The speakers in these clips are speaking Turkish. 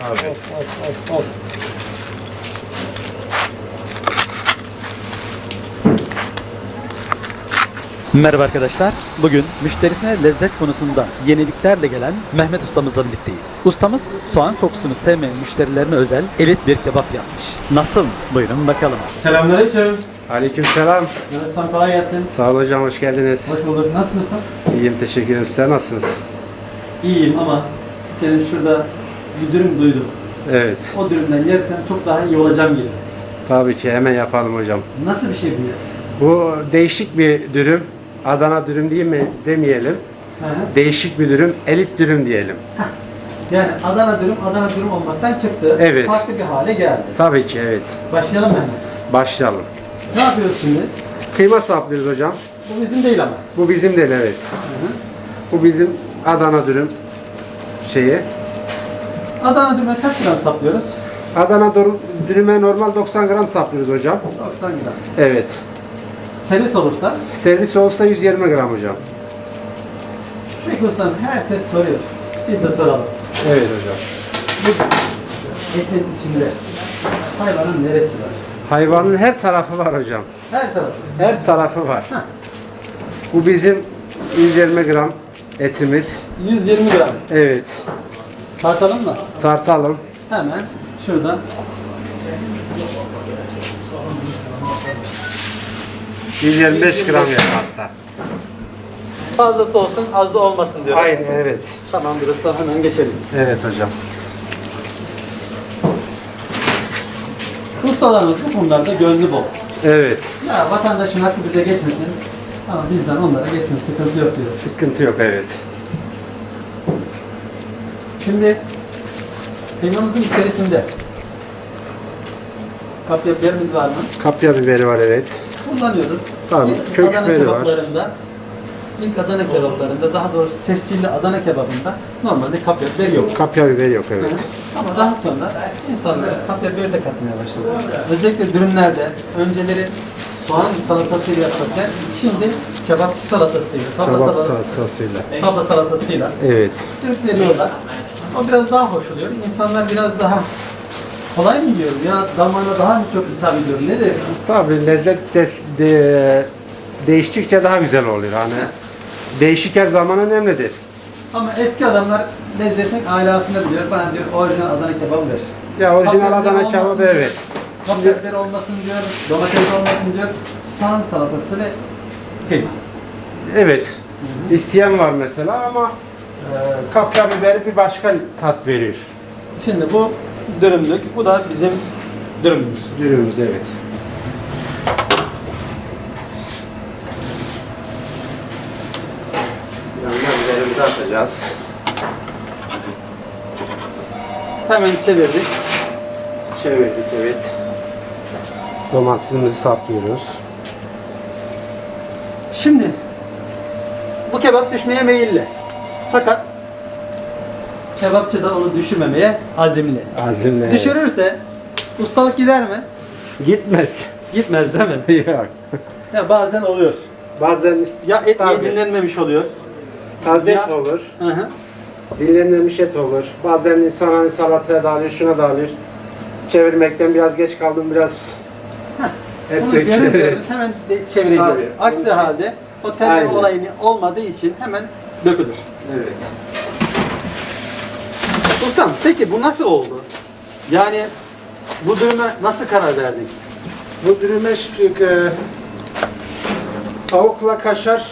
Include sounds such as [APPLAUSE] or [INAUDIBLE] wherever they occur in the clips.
Abi. Of, of, of, of. Merhaba arkadaşlar. Bugün müşterisine lezzet konusunda yeniliklerle gelen Mehmet ustamızla birlikteyiz. Ustamız soğan kokusunu sevmeyen müşterilerine özel elit bir kebap yapmış. Nasıl? Buyurun bakalım. Selamünaleyküm. Aleykümselam. Mehmet ustam kolay gelsin. Sağ ol hocam hoş geldiniz. Hoş bulduk. Nasılsın ustam? İyiyim teşekkür ederim. Sizler nasılsınız? İyiyim ama senin şurada bir dürüm duydum. Evet. O dürümden yersen çok daha iyi olacağım gibi. Tabii ki hemen yapalım hocam. Nasıl bir şey bu ya? Bu değişik bir dürüm. Adana dürüm değil mi demeyelim. Hı hı. Değişik bir dürüm, elit dürüm diyelim. Yani Adana dürüm Adana dürüm olmaktan çıktı. Evet. Farklı bir hale geldi. Tabii ki evet. Başlayalım hemen. Başlayalım. Ne yapıyoruz şimdi? Kıyma saplıyoruz hocam. Bu bizim değil ama. Bu bizim değil evet. Bu bizim Adana dürüm şeyi. Adana dürüme kaç gram saplıyoruz? Adana dürüme normal 90 gram saplıyoruz hocam. 90 gram. Evet. Servis olursa, Servis olsa 120 gram hocam. peki ustam herkes soruyor. Biz de soralım. Evet hocam. Bu etin içinde hayvanın neresi var? Hayvanın her tarafı var hocam. Her tarafı. Her tarafı var. Heh. Bu bizim 120 gram etimiz. 120 gram. Evet. Tartalım mı? Tartalım. Hemen şuradan 125 gram yap hatta. fazlası olsun, az da olmasın diyoruz. Aynen evet. Tamamdır ustam hemen geçelim. Evet hocam. Ustalarımız bu konularda gönlü bol. Evet. Ya vatandaşın hakkı bize geçmesin ama bizden onlara geçsin sıkıntı yok diyoruz. Sıkıntı yok evet. Şimdi kıymamızın içerisinde kapya biberimiz var mı? Kapya biberi var evet. Kullanıyoruz. Tabii, İlk kök Adana biberi var. kebaplarında, ilk Adana kebaplarında, daha doğrusu tescilli Adana kebabında normalde kapya biber yok. Kapya biberi yok evet. Ama daha sonra insanlarımız kapya biber de katmaya başladı. Özellikle dürümlerde önceleri soğan salatasıyla yaparken şimdi kebapçı salatasıyla, tavla, Kebap salata, salatasıyla. tavla salatasıyla Evet. Türk veriyorlar. O biraz daha hoş oluyor. İnsanlar biraz daha kolay mı yiyor ya damağına daha mı çok hitap ediyor? Ne deriz? Tabii lezzet de, de- değiştikçe daha güzel oluyor. Hani değişik her zaman önemlidir. Ama eski adamlar lezzetin alasını biliyor. Bana diyor orijinal Adana kebabı ver. Ya orijinal Adana olmasın kebabı diyor. evet. Kapya biber olmasın diyor, domates olmasın diyor. Soğan salatası ve Evet. İsteyen var mesela ama e, kapya biberi bir başka tat veriyor. Şimdi bu dürümlük, bu da bizim dürümümüz. Dürümümüz evet. Yanına biberimizi atacağız. Hemen çevirdik. Çevirdik evet. Domatesimizi saplıyoruz. Şimdi bu kebap düşmeye meyilli. Fakat kebapçı da onu düşürmemeye azimli. Azimle. Düşürürse ustalık gider mi? Gitmez. Gitmez değil mi? [LAUGHS] Yok. Ya bazen oluyor. Bazen ist- Ya et Tabii. dinlenmemiş oluyor. taze et Ya- olur. Hı hı. Dinlenmemiş et olur. Bazen insan hani salataya dağılıyor, şuna dağılıyor. Çevirmekten biraz geç kaldım biraz. Bunu döküyor. görür görmez hemen de çevireceğiz. Tabii. Aksi Bunun halde o telleme Aynen. olayını olmadığı için hemen dökülür. Evet. Ustam peki bu nasıl oldu? Yani bu duruma nasıl karar verdik? Bu dürüme şu- e, tavukla kaşar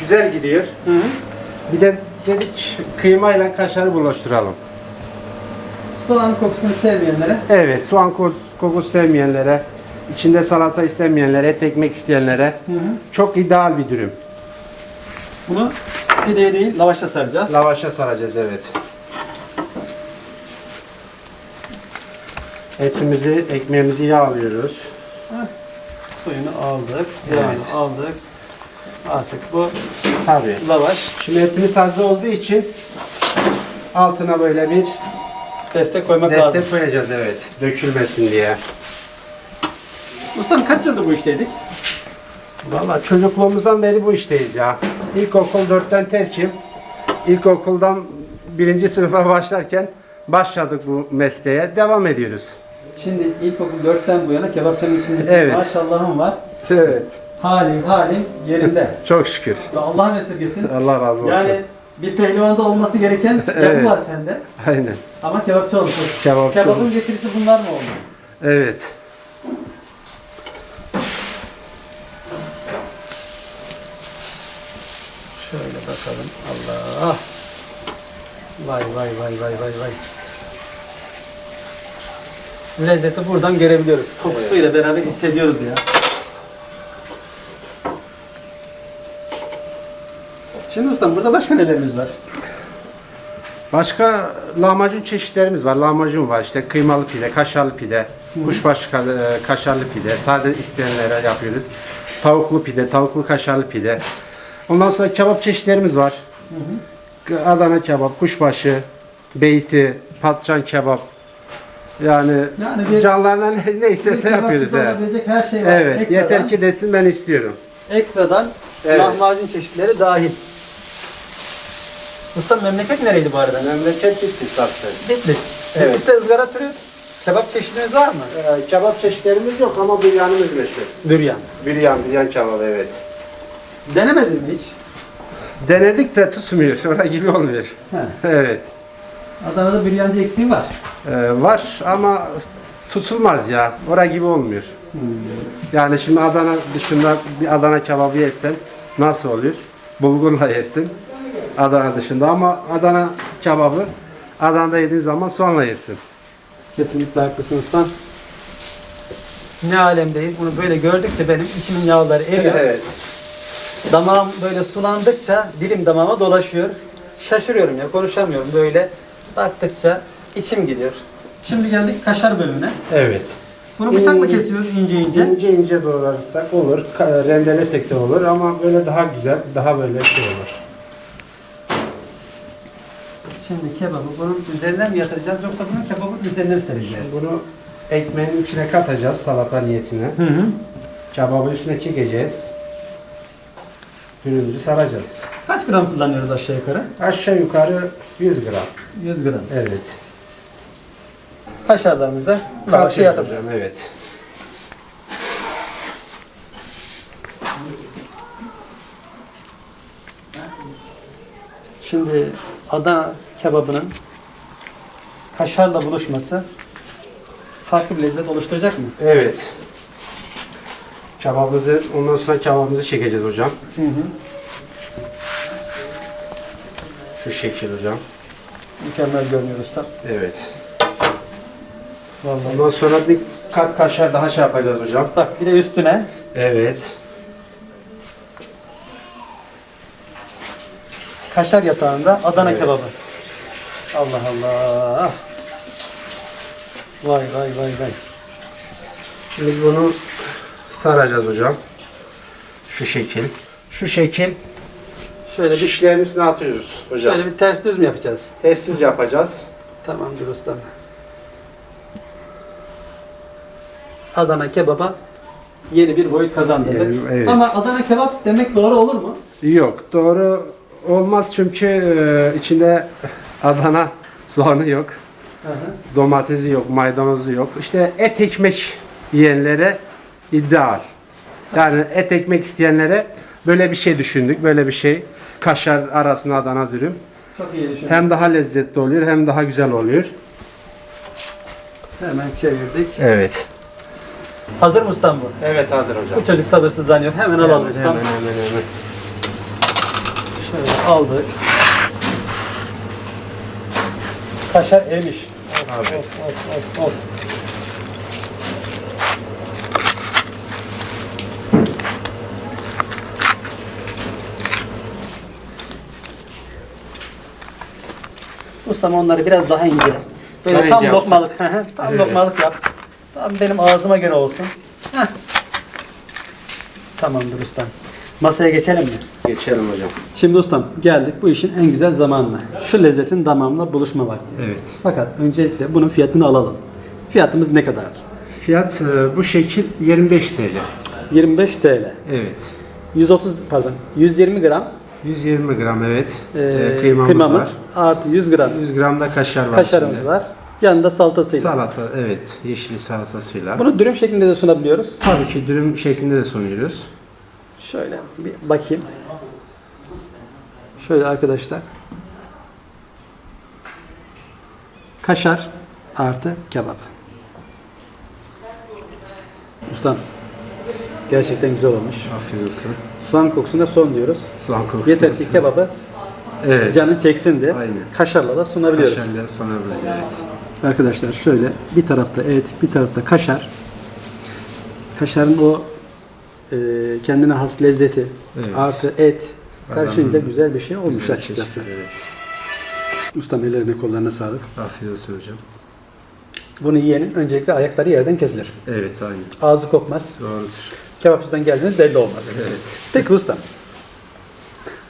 güzel gidiyor. Hı hı. Bir de dedik kıymayla kaşarı buluşturalım. Soğan kokusunu sevmeyenlere Evet, soğan ko- kokusu sevmeyenlere, içinde salata istemeyenlere, et ekmek isteyenlere hı hı. çok ideal bir dürüm. bunu pideye değil lavaşa saracağız. Lavaşa saracağız evet. Etimizi, ekmeğimizi yağlıyoruz. Suyunu aldık, yağını Evet. aldık. Artık bu Tabii. lavaş Şimdi etimiz taze olduğu için altına böyle bir destek koymak lazım. destek koyacağız evet. Dökülmesin diye. Ustam kaç yıldır bu işteydik? Valla çocukluğumuzdan beri bu işteyiz ya. İlkokul 4'ten terkim. İlkokuldan birinci sınıfa başlarken başladık bu mesleğe. Devam ediyoruz. Şimdi ilkokul 4'ten bu yana kebapçının içindesin. Evet. Maşallahım var. Evet. Halim halim yerinde. [LAUGHS] Çok şükür. Ve Allah'ın esirgesin. Allah razı olsun. Yani bir pehlivanda olması gereken [LAUGHS] Evet. var sende. Aynen. Ama kebapçı olsun. Kebapçı Kebabın getirisi bunlar mı oldu? Evet. Şöyle bakalım. Allah. Vay vay vay vay vay vay. Lezzeti buradan görebiliyoruz. Kokusuyla beraber hissediyoruz ya. Şimdi ustam burada başka nelerimiz var? Başka lahmacun çeşitlerimiz var. Lahmacun var işte kıymalı pide, kaşarlı pide, kuşbaşı ka- e, kaşarlı pide. Sade isteyenlere yapıyoruz. Tavuklu pide, tavuklu kaşarlı pide. Ondan sonra kebap çeşitlerimiz var. Adana kebap, kuşbaşı, beyti, patlıcan kebap. Yani, Yani bir- canlarına ne, ne isterse Bir yapıyoruz. olabilecek her şey var. evet Ekstradan- yeter ki desin ben istiyorum. Ekstradan Evet. lahmacun çeşitleri dahil. Usta memleket nereydi bu arada? Memleket Bitlis aslında. Bitlis. Evet. Bitlis'te ızgara türü kebap çeşidiniz var mı? Ee, kebap çeşitlerimiz yok ama biryanımız meşhur. Düryan. Biryan, biryan kebabı evet. Denemedin mi hiç? Denedik de tutmuyor. Sonra gibi olmuyor. He. [LAUGHS] Evet. Adana'da büryancı eksiği var. Ee, var ama tutulmaz ya. Ora gibi olmuyor. Yani şimdi Adana dışında bir Adana kebabı yersen nasıl oluyor? Bulgurla yersin. Adana dışında ama Adana kebabı Adana'da yediğin zaman soğanla yersin. Kesinlikle haklısın ustam. Ne alemdeyiz. Bunu böyle gördükçe benim içimin yağları eriyor. Evet. Damağım böyle sulandıkça dilim damağıma dolaşıyor. Şaşırıyorum ya konuşamıyorum böyle. Baktıkça içim gidiyor. Şimdi geldik kaşar bölümüne. Evet. Bunu bıçakla İnce- kesiyoruz ince ince. İnce ince doğrarsak olur. Ka- Rendelesek de olur ama böyle daha güzel, daha böyle şey olur. Şimdi kebabı bunun üzerine mi yatıracağız yoksa bunun kebabın üzerine mi sereceğiz? Bunu ekmeğin içine katacağız salata niyetine. Hı hı. Kebabı üstüne çekeceğiz. Dürümcü saracağız. Kaç gram kullanıyoruz aşağı yukarı? Aşağı yukarı 100 gram. 100 gram. Evet. Kaşarlarımıza lavaşı Katıyoruz yatıracağız. hocam, Evet. Şimdi Adana kebabının kaşarla buluşması farklı bir lezzet oluşturacak mı? Evet. Kebabımızı, ondan sonra kebabımızı çekeceğiz hocam. Hı hı. Şu şekil hocam. Mükemmel görünüyor usta. Evet. Vallahi. Ondan sonra bir kat kaşar daha şey yapacağız hocam. Bak bir de üstüne Evet. kaşar yatağında Adana Evet. kebabı. Allah Allah. Vay vay vay vay. Şimdi bunu saracağız hocam. Şu şekil. Şu şekil Şöyle bir şişlerin üstüne atıyoruz hocam. şöyle bir ters düz mü yapacağız? Test düz yapacağız. Tamamdır ustam. Adana kebaba yeni bir boyut kazandırdık. Yeni- evet. Ama Adana kebap demek doğru olur mu? Yok doğru olmaz çünkü e, içinde Adana soğanı yok. Hı hı. Domatesi yok, maydanozu yok. İşte et ekmek yiyenlere ideal. Yani et ekmek isteyenlere böyle bir şey düşündük. Böyle bir şey. Kaşar arasına Adana dürüm. Çok iyi düşündünüz. Hem daha lezzetli oluyor hem daha güzel oluyor. Hemen çevirdik. Evet. Hazır mı ustam bu? Evet hazır hocam. Bu çocuk sabırsızlanıyor. Hemen alalım Hemen, ustam. hemen hemen hemen. Şöyle aldık. Kaşar erimiş. Abi. Of of of of. Ustam onları biraz daha ince. Böyle Daha tam ince lokmalık. tam Evet. lokmalık yap. Tam benim ağzıma göre olsun. Heh. Tamamdır ustam. Masaya geçelim mi? Geçelim hocam. Şimdi ustam geldik bu işin en güzel zamanına. Şu lezzetin damağımla buluşma vakti. Evet. Fakat öncelikle bunun fiyatını alalım. Fiyatımız ne kadar? Fiyat e, bu şekil 25 TL. 25 TL. Evet. 130 pardon 120 gram 120 gram evet. Ee, Ee, kıymamız, kıymamız var. artı 100 gram 100 gram da kaşar var. kaşarımız içinde. var. Yanında salatasıyla. Salata evet. Yeşil salatasıyla. Bunu dürüm şeklinde de sunabiliyoruz. Tabii ki dürüm şeklinde de sunuyoruz. Şöyle bir bakayım. Şöyle arkadaşlar. Kaşar artı kebap. Ustam. Gerçekten güzel olmuş. Afiyet olsun. Soğan kokusuna son diyoruz. Soğan kokusu. Yeter ki kebabı Evet. canı çeksin diye Aynen. kaşarla da sunabiliyoruz. Kaşarla sunabiliriz evet. Arkadaşlar şöyle bir tarafta et, bir tarafta kaşar. Kaşarın o e, kendine has lezzeti Evet. artı et Adam- güzel bir şey olmuş Güzel açıkçası. çeşit, Evet. Ustam ellerine kollarına sağlık. Afiyet olsun hocam. Bunu yiyenin öncelikle ayakları yerden kesilir. Evet aynen. Ağzı kokmaz. Doğrudur. Kebapçıdan geldiğiniz belli olmaz. Evet. Peki ustam.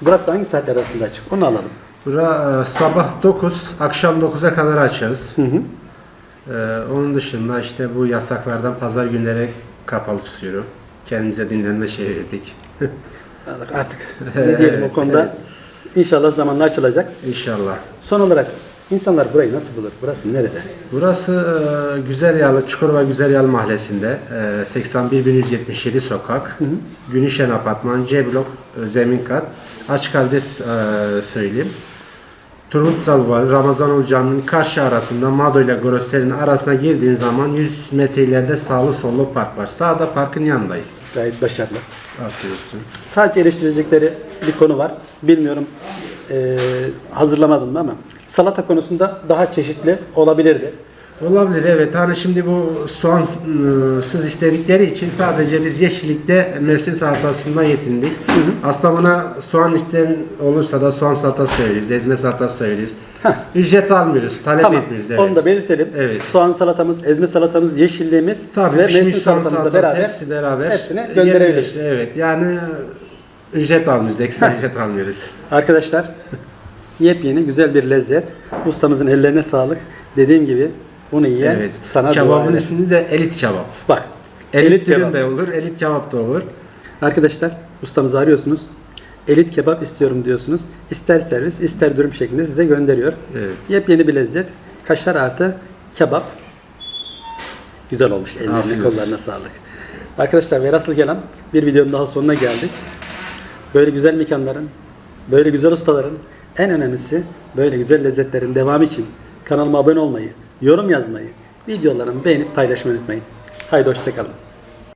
Burası hangi saatler arasında açık? Onu alalım. Bura e, sabah 9, akşam 9'a kadar açığız. Hı hı. Ee, onun dışında işte bu yasaklardan pazar günleri kapalı tutuyorum. Kendimize dinlenme şey verdik. [LAUGHS] Artık ne diyelim o konuda. İnşallah zamanla açılacak. İnşallah. Son olarak insanlar burayı nasıl bulur? Burası nerede? Burası e, Güzel Yalı, Çukurova Güzel Yalı Mahallesi'nde. E, 81177 sokak. Günüşen Apartman, C blok, e, zemin kat. Açık adres e, söyleyeyim. Turgut Zabuvar, Ramazanoğlu Camii'nin karşı arasında Mado ile Grosserin arasına girdiğin zaman 100 metre ileride sağlı sollu park var. Sağda parkın yanındayız. Gayet başarılı. Olsun. Sadece eleştirecekleri bir konu var. Bilmiyorum eee hazırlamadım ama salata konusunda daha çeşitli olabilirdi. Olabilir evet. Hani şimdi bu soğansız istedikleri için sadece biz yeşillikte mevsim salatasından yetindik. Aslında buna soğan isteyen olursa da soğan salatası söylüyoruz, ezme salatası söylüyoruz. Ücret almıyoruz, talep Tamam. etmiyoruz. Evet. Onu da belirtelim. Evet. Soğan salatamız, ezme salatamız, yeşilliğimiz Tabii ve mevsim salatamızla beraber hepsi beraber. hepsini gönderebiliriz. Evet yani ücret almıyoruz, ekstra ücret almıyoruz. Arkadaşlar yepyeni güzel bir lezzet. Ustamızın ellerine sağlık. Dediğim gibi bunu yiyen Evet. sana Kebabın eder. ismi de elit kebap. Bak. Elit, Elit kebap. de olur, elit kebap da olur. Arkadaşlar ustamızı arıyorsunuz. Elit kebap istiyorum diyorsunuz. İster servis ister dürüm şeklinde size gönderiyor. Evet. Yepyeni bir lezzet. Kaşar artı kebap. Güzel olmuş. Ellerine Afiyet kollarına sağlık. Arkadaşlar Verasıl Kelam bir videonun daha sonuna geldik. Böyle güzel mekanların, böyle güzel ustaların en önemlisi böyle güzel lezzetlerin devamı için kanalıma abone olmayı, yorum yazmayı, videolarımı beğenip paylaşmayı unutmayın. Haydi hoşçakalın.